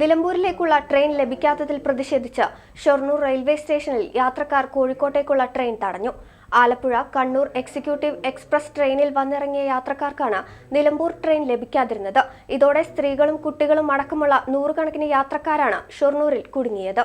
നിലമ്പൂരിലേക്കുള്ള train ലഭിക്കാത്തതിൽ പ്രതിഷേധിച്ച് Shoranur railway സ്റ്റേഷനിൽ യാത്രക്കാർ കോഴിക്കോട്ടേക്കുള്ള ട്രെയിൻ തടഞ്ഞു. ആലപ്പുഴ കണ്ണൂർ എക്സിക്യൂട്ടീവ് എക്സ്പ്രസ് ട്രെയിനിൽ വന്നിറങ്ങിയ യാത്രക്കാർക്കാണ് നിലമ്പൂർ ട്രെയിൻ ലഭിക്കാതിരുന്നത്. ഇതോടെ സ്ത്രീകളും കുട്ടികളും അടക്കമുള്ള നൂറുകണക്കിന് യാത്രക്കാരാണ് ഷൊർണൂരിൽ കുടുങ്ങിയത്.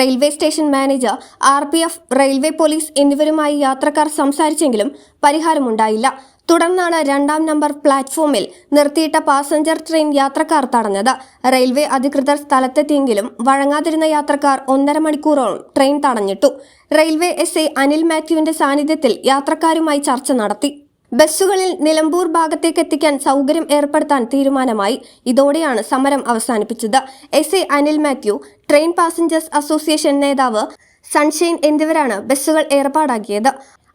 Railway station manager R P F railway police എന്നിവരുമായി യാത്രക്കാർ സംസാരിച്ചെങ്കിലും പരിഹാരമുണ്ടായില്ല. തുടർന്നാണ് രണ്ടാം നമ്പർ പ്ലാറ്റ്ഫോമിൽ നിർത്തിയിട്ട പാസഞ്ചർ ട്രെയിൻ യാത്രക്കാർ തടഞ്ഞത്. റെയിൽവേ അധികൃതർ സ്ഥലത്തെത്തിയെങ്കിലും വഴങ്ങാതിരുന്ന യാത്രക്കാർ ഒന്നര മണിക്കൂറോളം ട്രെയിൻ തടഞ്ഞിട്ടു. റെയിൽവേ എസ് അനിൽ മാത്യുവിന്റെ സാന്നിധ്യത്തിൽ യാത്രക്കാരുമായി ചർച്ച നടത്തി. ബസ്സുകളിൽ നിലമ്പൂർ ഭാഗത്തേക്ക് എത്തിക്കാൻ സൗകര്യം ഏർപ്പെടുത്താൻ തീരുമാനമായി. ഇതോടെയാണ് സമരം അവസാനിപ്പിച്ചത്. S A Anil Mathew train passengers association നേതാവ് സൺഷൈൻ എന്നിവരാണ് ബസ്സുകൾ ഏർപ്പാടാക്കിയത്.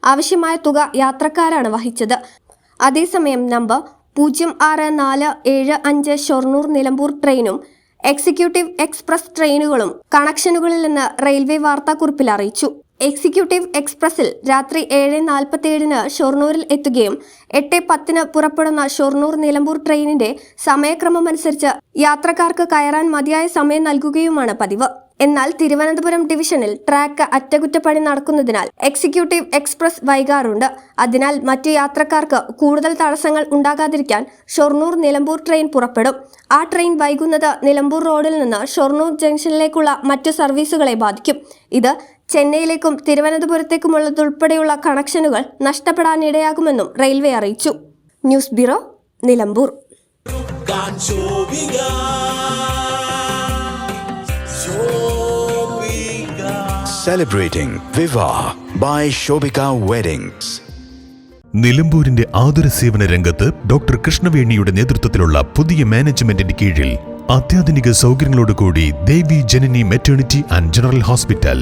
ആവശ്യമായ തുക യാത്രക്കാരാണ് വഹിച്ചത്. അതേസമയം നമ്പർ പൂജ്യം ആറ് നാല് ഏഴ് അഞ്ച് ഷൊർണൂർ നിലമ്പൂർ ട്രെയിനും എക്സിക്യൂട്ടീവ് എക്സ്പ്രസ് ട്രെയിനുകളും കണക്ഷനുകളിൽ നിന്ന് റെയിൽവേ വാർത്താക്കുറിപ്പിൽ അറിയിച്ചു. എക്സിക്യൂട്ടീവ് എക്സ്പ്രസിൽ രാത്രി ഏഴ് നാൽപ്പത്തിയേഴിന് ഷൊർണൂരിൽ എത്തുകയും എട്ട് പത്തിന് പുറപ്പെടുന്ന ഷൊർണൂർ നിലമ്പൂർ ട്രെയിനിന്റെ സമയക്രമമനുസരിച്ച് യാത്രക്കാർക്ക് കയറാൻ മതിയായ സമയം നൽകുകയുമാണ് പതിവ്. എന്നാൽ തിരുവനന്തപുരം ഡിവിഷനിൽ ട്രാക്ക് അറ്റകുറ്റപ്പണി നടക്കുന്നതിനാൽ എക്സിക്യൂട്ടീവ് എക്സ്പ്രസ് വൈകാറുണ്ട്. അതിനാൽ മറ്റു യാത്രക്കാർക്ക് കൂടുതൽ തടസ്സങ്ങൾ ഉണ്ടാകാതിരിക്കാൻ ഷൊർണൂർ നിലമ്പൂർ ട്രെയിൻ പുറപ്പെടും. ആ ട്രെയിൻ വൈകുന്നത് നിലമ്പൂർ റോഡിൽ നിന്ന് ഷൊർണൂർ ജംഗ്ഷനിലേക്കുള്ള മറ്റു സർവീസുകളെ ബാധിക്കും. ഇത് ചെന്നൈയിലേക്കും തിരുവനന്തപുരത്തേക്കുമുള്ളതുൾപ്പെടെയുള്ള കണക്ഷനുകൾ നഷ്ടപ്പെടാനിടയാകുമെന്നും റെയിൽവേ അറിയിച്ചു. News bureau Nilambur. Celebrating Viva by Shobika Weddings. നിലമ്പൂരിന്റെ ആതുര സേവന രംഗത്ത് ഡോക്ടർ കൃഷ്ണവേണിയുടെ നേതൃത്വത്തിലുള്ള പുതിയ മാനേജ്മെന്റിന്റെ കീഴിൽ അത്യാധുനിക സൗകര്യങ്ങളോടുകൂടി Devi Janani maternity and general hospital.